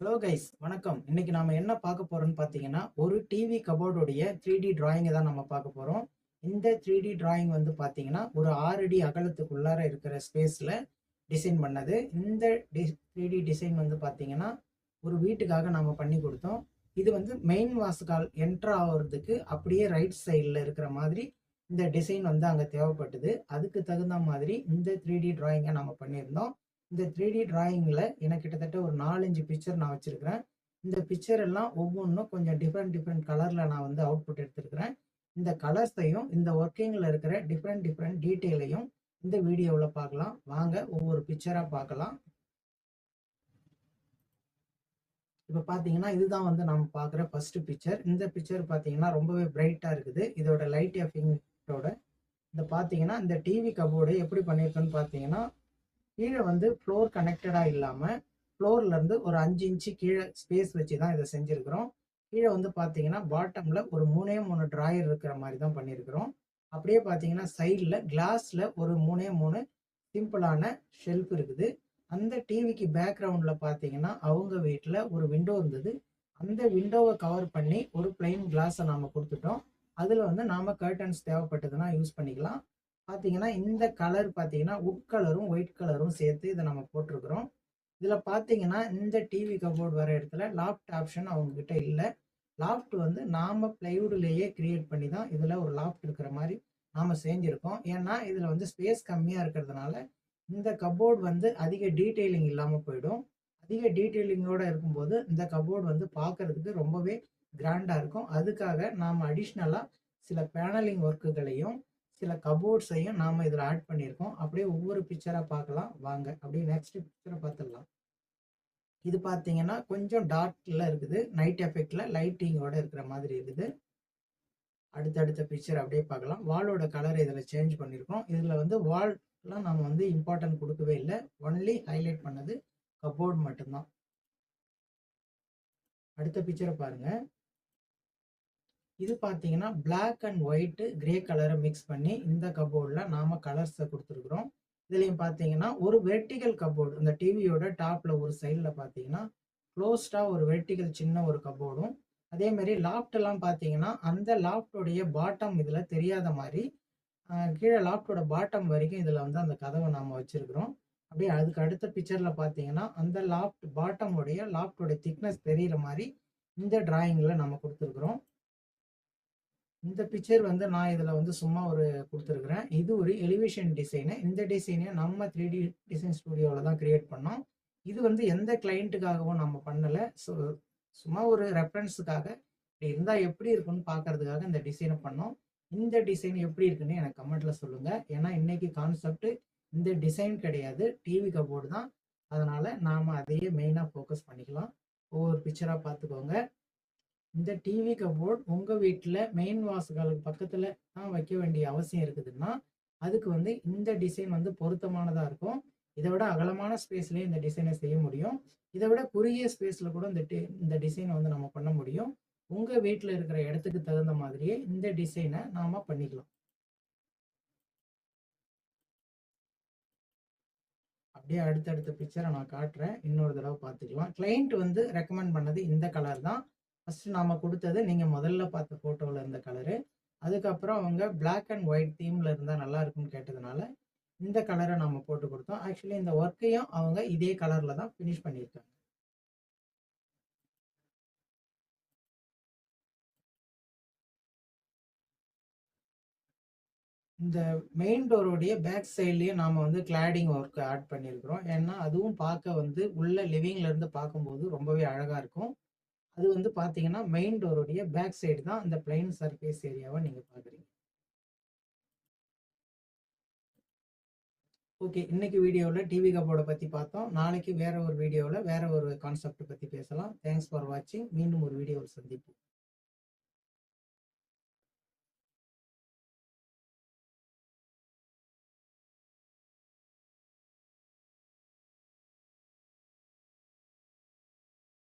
Hello guys வணக்கம். இன்னைக்கு நாம என்ன பார்க்க போறோம்னு பார்த்தீங்கன்னா ஒரு டிவி கபோர்டுடைய த்ரீ டி டிராயிங்கை தான் நம்ம பார்க்க போறோம். இந்த த்ரீ டி டிராயிங் வந்து பார்த்தீங்கன்னா ஒரு ஆறு அடி அகலத்துக்குள்ளார இருக்கிற ஸ்பேஸில் டிசைன் பண்ணது. இந்த டி த்ரீ டி டிசைன் வந்து பார்த்தீங்கன்னா ஒரு வீட்டுக்காக நம்ம பண்ணி கொடுத்தோம். இது வந்து மெயின் வாசுகால் என்ட்ரு ஆகிறதுக்கு அப்படியே ரைட் சைடில் இருக்கிற மாதிரி இந்த டிசைன் வந்து அங்கே தேவைப்பட்டது. அதுக்கு தகுந்த மாதிரி இந்த த்ரீ டி டிராயிங்கை நம்ம பண்ணியிருந்தோம். இந்த த்ரீ டி டிராயிங்கில் எனக்கு கிட்டத்தட்ட ஒரு நாலஞ்சு பிக்சர் நான் வச்சுருக்கிறேன். இந்த பிக்சர் எல்லாம் ஒவ்வொன்றும் கொஞ்சம் டிஃப்ரெண்ட் டிஃப்ரெண்ட் கலரில் நான் வந்து அவுட்புட் எடுத்துருக்கிறேன். இந்த கலர்ஸையும் இந்த ஒர்க்கிங்கில் இருக்கிற டிஃப்ரெண்ட் டிஃப்ரெண்ட் டீட்டெயிலையும் இந்த வீடியோவில் பார்க்கலாம். வாங்க ஒவ்வொரு பிக்சராக பார்க்கலாம். இப்போ பார்த்தீங்கன்னா இதுதான் வந்து நம்ம பார்க்குற ஃபஸ்ட்டு பிக்சர் இந்த பிக்சர் பார்த்தீங்கன்னா ரொம்பவே பிரைட்டாக இருக்குது. இதோட லைட் எஃபெக்டோட இந்த பார்த்தீங்கன்னா இந்த டிவி கபோர்டு எப்படி பண்ணியிருக்குன்னு பார்த்தீங்கன்னா கீழே வந்து ஃப்ளோர் கனெக்டடாக இல்லாமல் ஃப்ளோர்லேருந்து ஒரு அஞ்சு இன்ச்சு கீழே ஸ்பேஸ் வச்சு தான் இதை செஞ்சுருக்கிறோம். கீழே வந்து பார்த்தீங்கன்னா பாட்டமில் ஒரு மூணே மூணு ட்ராயர் இருக்கிற மாதிரி தான் பண்ணியிருக்கிறோம் அப்படியே பார்த்தீங்கன்னா சைடில் கிளாஸில் ஒரு மூணே மூணு சிம்பிளான ஷெல்ஃப் இருக்குது. அந்த டிவிக்கு பேக்ரவுண்டில் பார்த்தீங்கன்னா அவங்க வீட்டில் ஒரு விண்டோ இருந்தது. அந்த விண்டோவை கவர் பண்ணி ஒரு பிளெயின் கிளாஸை நாம் கொடுத்துட்டோம். அதில் வந்து நாம் கர்டன்ஸ் தேவைப்பட்டதுன்னா யூஸ் பண்ணிக்கலாம். பார்த்தீங்கன்னா இந்த கலர் பார்த்தீங்கன்னா உட் கலரும் ஒயிட் கலரும் சேர்த்து இதை நம்ம போட்டிருக்கிறோம். இதில் பார்த்தீங்கன்னா இந்த டிவி கபோர்டு வர இடத்துல லாஃப்ட் ஆப்ஷன் அவங்கக்கிட்ட இல்லை. லாஃப்ட் வந்து நாம் ப்ளைவுட்லேயே கிரியேட் பண்ணி தான் இதில் ஒரு லாஃப்ட் இருக்கிற மாதிரி நாம் செஞ்சுருக்கோம். ஏன்னா இதில் வந்து ஸ்பேஸ் கம்மியாக இருக்கிறதுனால இந்த கபோர்டு வந்து அதிக டீட்டெயிலிங் இல்லாமல் போயிடும். அதிக டீட்டெயிலிங்கோடு இருக்கும்போது இந்த கபோர்டு வந்து பார்க்குறதுக்கு ரொம்பவே கிராண்டாக இருக்கும். அதுக்காக நாம் அடிஷ்னலாக சில பேனலிங் ஒர்க்குகளையும் சில கபோர்ட்ஸையும் நாம் இதில் ஆட் பண்ணியிருக்கோம். அப்படியே ஒவ்வொரு பிக்சராக பார்க்கலாம். வாங்க. அப்படியே நெக்ஸ்ட் பிக்சரை பார்த்துடலாம். இது பார்த்தீங்கன்னா கொஞ்சம் டார்க்கில் இருக்குது. நைட் எஃபெக்டில் லைட்டிங்கோட இருக்கிற மாதிரி இருக்குது. அடுத்தடுத்த பிக்சர் அப்படியே பார்க்கலாம். வாலோட கலர் இதில் சேஞ்ச் பண்ணியிருக்கோம். இதில் வந்து வால்லாம் நம்ம வந்து இம்பார்ட்டன்ட் கொடுக்கவே இல்லை. ஒன்லி ஹைலைட் பண்ணது கபோர்ட் மட்டும்தான். அடுத்த பிக்சரை பாருங்கள் இது பார்த்தீங்கன்னா பிளாக் அண்ட் ஒயிட்டு கிரே கலரை மிக்ஸ் பண்ணி இந்த கபோர்டில் நாம் கலர்ஸை கொடுத்துருக்குறோம். இதுலேயும் பார்த்தீங்கன்னா ஒரு வெர்டிகல் கபோர்டு இந்த டிவியோட டாப்பில் ஒரு சைடில் பார்த்தீங்கன்னா க்ளோஸ்டாக ஒரு வெர்டிகல் சின்ன ஒரு கபோர்டும் அதேமாரி லாப்டெல்லாம் பார்த்தீங்கன்னா அந்த லாப்டோடைய பாட்டம் இதில் தெரியாத மாதிரி கீழே லாப்டோட பாட்டம் வரைக்கும் இதில் வந்து அந்த கதவை நாம் வச்சுருக்குறோம். அப்படியே அதுக்கு அடுத்த பிக்சரில் பார்த்தீங்கன்னா அந்த லாஃப்ட் பாட்டமுடைய லாப்டோடைய திக்னஸ் தெரிகிற மாதிரி இந்த டிராயிங்கில் நம்ம கொடுத்துருக்குறோம். இந்த பிக்சர் வந்து நான் இதில் வந்து சும்மா ஒரு கொடுத்துருக்குறேன். இது ஒரு எலிவேஷன் டிசைனு இந்த டிசைனை நம்ம த்ரீ டி டிசைன் ஸ்டுடியோவில் தான் க்ரியேட் பண்ணோம். இது வந்து எந்த கிளைண்ட்டுக்காகவும் நம்ம பண்ணலை. ஸோ சும்மா ஒரு ரெஃபரன்ஸுக்காக இப்படி இருந்தால் எப்படி இருக்குன்னு பார்க்கறதுக்காக இந்த டிசைனை பண்ணோம். இந்த டிசைன் எப்படி இருக்குன்னு எனக்கு கமெண்ட்டில் சொல்லுங்கள் ஏன்னா இன்றைக்கி கான்செப்ட்டு இந்த டிசைன் கிடையாது. டிவி கபோர்டு தான். அதனால் நாம் அதையே மெயினாக ஃபோக்கஸ் பண்ணிக்கலாம். ஒவ்வொரு பிக்சராக பார்த்துக்கோங்க. இந்த டிவி கபோர்ட் உங்கள் வீட்டில் மெயின் வாசகாலுக்கு பக்கத்தில் தான் வைக்க வேண்டிய அவசியம் இருக்குதுன்னா அதுக்கு வந்து இந்த டிசைன் வந்து பொருத்தமானதாக இருக்கும். இதை விட அகலமான ஸ்பேஸ்லேயே இந்த டிசைனை செய்ய முடியும். இதை விட குறுகிய ஸ்பேஸில் கூட இந்த இந்த டிசைனை வந்து நம்ம பண்ண முடியும். உங்கள் வீட்டில் இருக்கிற இடத்துக்கு தகுந்த மாதிரியே இந்த டிசைனை நாம் பண்ணிக்கலாம். அப்படியே அடுத்தடுத்த பிக்சரை நான் காட்டுறேன். இன்னொரு தடவை பார்த்துக்கலாம். கிளைண்ட் வந்து ரெக்கமெண்ட் பண்ணது இந்த கலர் தான். ஃபஸ்ட்டு நாம் கொடுத்தது நீங்கள் முதல்ல பார்த்த ஃபோட்டோவில் இருந்த கலரு அதுக்கப்புறம் அவங்க பிளாக் அண்ட் ஒயிட் தீமில் இருந்தால் நல்லா இருக்கும்னு கேட்டதுனால இந்த கலரை நம்ம போட்டு கொடுத்தோம். ஆக்சுவலி இந்த ஒர்க்கையும் அவங்க இதே கலரில் தான் ஃபினிஷ் பண்ணியிருக்காங்க. இந்த மெயின் டோருடைய பேக் சைட்லேயும் நாம் வந்து கிளாடிங் ஒர்க் ஆட் பண்ணியிருக்கிறோம். ஏன்னா அதுவும் பார்க்க வந்து உள்ள லிவிங்லேருந்து பார்க்கும்போது ரொம்பவே அழகாக இருக்கும். அது வந்து பார்த்தீங்கன்னா மெயின் டோருடைய பேக் சைடு தான் இந்த பிளைன் சர்ஃபேஸ் ஏரியாவை நீங்கள் பார்க்குறீங்க ஓகே இன்னைக்கு வீடியோவில் டிவி கபோர்டை பற்றி பார்த்தோம். நாளைக்கு வேற ஒரு வீடியோவில் வேற ஒரு கான்செப்ட் பற்றி பேசலாம். தேங்க்ஸ் ஃபார் வாட்சிங் மீண்டும் ஒரு வீடியோவில் சந்திப்போம்.